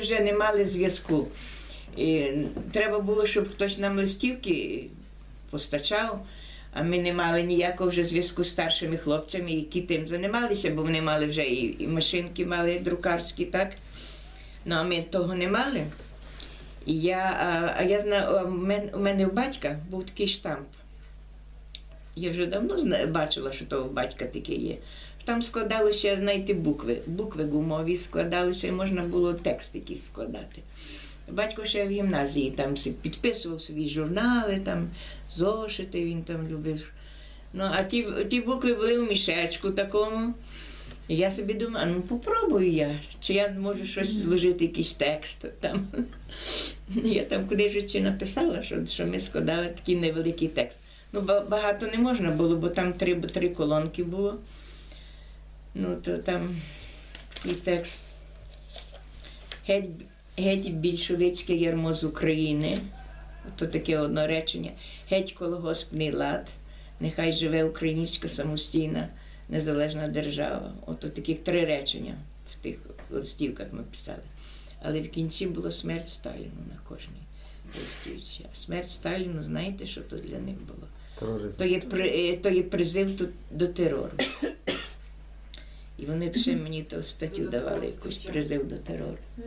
Вже не мали зв'язку. І треба було, щоб хтось нам листівки постачав, а ми не мали ніякого вже зв'язку з старшими хлопцями, які тим займалися, бо вони мали вже і, і машинки мали друкарські, так? Ну, а ми того не мали. І я, а, а я знаю, у мене, у батька був такий штамп. Я вже давно бачила, що то у батька таке є. Там складалося, знаєте, букви. Букви гумові складалися, і можна було текст якийсь складати. Батько ще в гімназії там підписував свої журнали, там, зошити він там любив. Ну, а ті, ті букви були в мішечку такому. І я собі думаю, ну попробую я, чи я можу щось зложити, якийсь текст там. Я там в книжці написала, що, що ми складали такий невеликий текст. Ну, ба- багато не можна було, бо там три, три колонки було. Ну, то там і текст. Геть, геть більшовицьке ярмо з України. То таке одно речення. Геть колгоспний лад. Нехай живе українська самостійна незалежна держава. Ото таких три речення в тих листівках ми писали. Але в кінці була смерть Сталіну на кожній листівці. А смерть Сталіну, знаєте, що то для них було? Тероризм. То є, при- е, то є призив до, до терору. І вони ще мені ту статтю давали, якусь призив до терору. Ну,